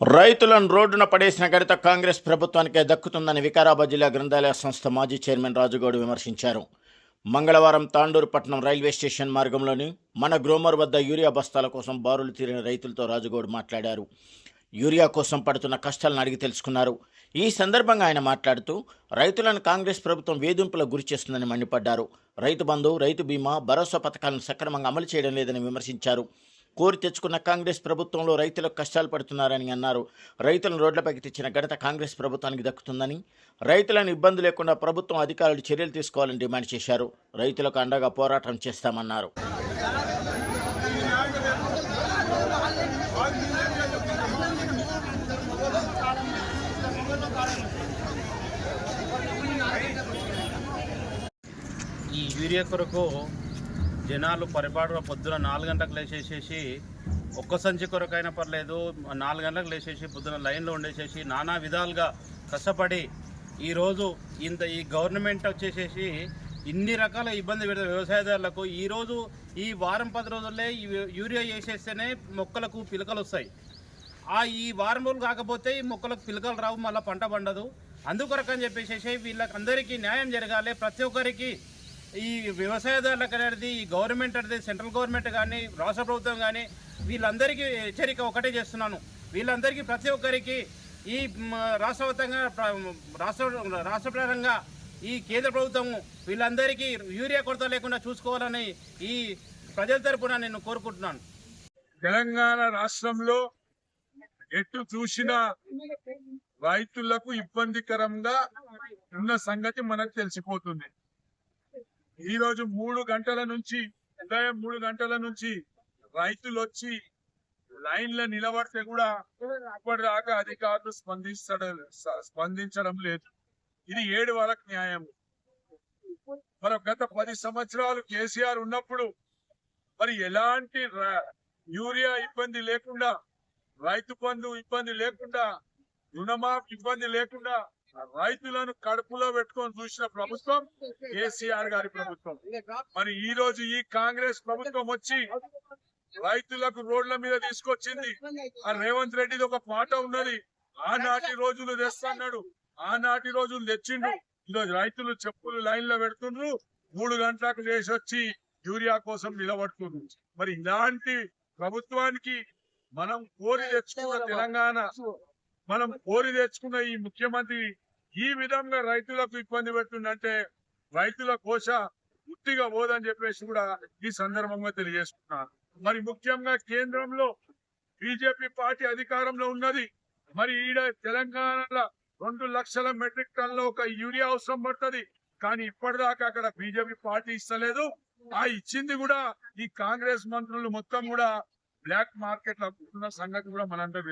రైతులను రోడ్డున పడేసిన ఘనత కాంగ్రెస్ ప్రభుత్వానికే దక్కుతుందని వికారాబాద్ జిల్లా గ్రంథాలయ సంస్థ మాజీ చైర్మన్ రాజుగౌడ్ విమర్శించారు. మంగళవారం తాండూరు పట్టణం రైల్వే స్టేషన్ మార్గంలోని మన గ్రోమర్ వద్ద యూరియా బస్తాల కోసం బారులు తీరిన రైతులతో రాజుగౌడ్ మాట్లాడారు. యూరియా కోసం పడుతున్న కష్టాలను అడిగి తెలుసుకున్నారు. ఈ సందర్భంగా ఆయన మాట్లాడుతూ రైతులను కాంగ్రెస్ ప్రభుత్వం వేధింపులకు గురి చేస్తుందని మండిపడ్డారు. రైతు బంధు రైతు బీమా భరోసా పథకాలను సక్రమంగా అమలు చేయడం లేదని విమర్శించారు. కోరి తెచ్చుకున్న కాంగ్రెస్ ప్రభుత్వంలో రైతులకు కష్టాలు పడుతున్నారని అన్నారు. రైతులను రోడ్లపైకి తెచ్చిన ఘనత కాంగ్రెస్ ప్రభుత్వానికి దక్కుతుందని రైతులను ఇబ్బంది లేకుండా ప్రభుత్వం అధికారులు చర్యలు తీసుకోవాలని డిమాండ్ చేశారు. రైతులకు అండగా పోరాటం చేస్తామన్నారు. ఈ యూరియా కొరకు జనాలు పరిపాటు పొద్దున నాలుగు గంటలకు లేచేసేసి ఒక్క సంచి కొరకైనా పర్లేదు నాలుగు గంటలకు లేచేసి పొద్దున లైన్లో ఉండేసేసి నానా విధాలుగా కష్టపడి ఈరోజు ఇంత ఈ గవర్నమెంట్ వచ్చేసేసి ఇన్ని రకాల ఇబ్బంది పెడతారు వ్యవసాయదారులకు. ఈరోజు ఈ వారం పది రోజుల్లో యూరియా వేసేస్తేనే మొక్కలకు పిలకలు వస్తాయి. ఆ ఈ వారం రోజులు కాకపోతే ఈ మొక్కలకు పిలకలు రావు మళ్ళీ పంట పండదు. అందుకొరకని చెప్పేసి వీళ్ళకి అందరికీ న్యాయం జరగాలి. ప్రతి ఒక్కరికి ఈ వ్యవసాయదారులకు అనేది ఈ గవర్నమెంట్ అనేది సెంట్రల్ గవర్నమెంట్ కానీ రాష్ట్ర ప్రభుత్వం కానీ వీళ్ళందరికీ హెచ్చరిక ఒకటే చేస్తున్నాను. వీళ్ళందరికీ ప్రతి ఒక్కరికి ఈ రాష్ట్రవ్యాప్తంగా రాష్ట్ర రాష్ట్ర రాష్ట్ర ఈ కేంద్ర ప్రభుత్వము వీళ్ళందరికీ యూరియా కొరత లేకుండా చూసుకోవాలని ఈ ప్రజల తరపున నేను కోరుకుంటున్నాను. తెలంగాణ రాష్ట్రంలో ఎటు చూసినా రైతులకు ఇబ్బందికరంగా ఉన్న సంగతి మనకు తెలిసిపోతుంది. ఈ రోజు మూడు గంటల నుంచి ఉదయం మూడు గంటల నుంచి రైతులు వచ్చి లైన్ల నిలబడితే కూడా ఇప్పటిదాకా అధికారులు స్పందించడం స్పందించడం లేదు. ఇది ఏడు వరకు న్యాయం. మరి గత పది సంవత్సరాలు కేసీఆర్ ఉన్నప్పుడు మరి ఎలాంటి యూరియా ఇబ్బంది లేకుండా రైతు బంధు ఇబ్బంది లేకుండా రుణమాఫీ ఇబ్బంది లేకుండా రైతులను కడుపులో పెట్టుకొని చూసిన ప్రభుత్వం కేసీఆర్ గారి ప్రభుత్వం. మరి ఈ రోజు ఈ కాంగ్రెస్ ప్రభుత్వం వచ్చి రైతులకు రోడ్ల మీద తీసుకొచ్చింది. ఆ రేవంత్ రెడ్డిది ఒక పాట ఉన్నది. ఆనాటి రోజులు తెస్తున్నాడు. ఆనాటి రోజులు తెచ్చిండు. ఈరోజు రైతులు చెప్పులు లైన్లో పెడుతుండ్రు. మూడు గంటలకు చేసి వచ్చి యూరియా కోసం నిలబడుతుంది మరి ఇలాంటి ప్రభుత్వానికి మనం కోరి తెచ్చుకున్న తెలంగాణ మనం కోరి తెచ్చుకున్న ఈ ముఖ్యమంత్రి ఈ విధంగా రైతులకు ఇబ్బంది పెడుతుందంటే రైతుల కోశ ఉట్టిగా పోదని చెప్పేసి కూడా ఈ సందర్భంగా తెలియజేస్తున్నారు మరి ముఖ్యంగా కేంద్రంలో బీజేపీ పార్టీ అధికారంలో ఉన్నది. మరి ఈడ తెలంగాణలో రెండు లక్షల మెట్రిక్ టన్ల ఒక యూరియా అవసరం పడుతుంది. కానీ ఇప్పటిదాకా అక్కడ బీజేపీ పార్టీ ఇస్తలేదు. ఆ ఇచ్చింది కూడా ఈ కాంగ్రెస్ మంత్రులు మొత్తం కూడా బ్లాక్ మార్కెట్ అమ్ముతున్న సంగతి కూడా మనందరూ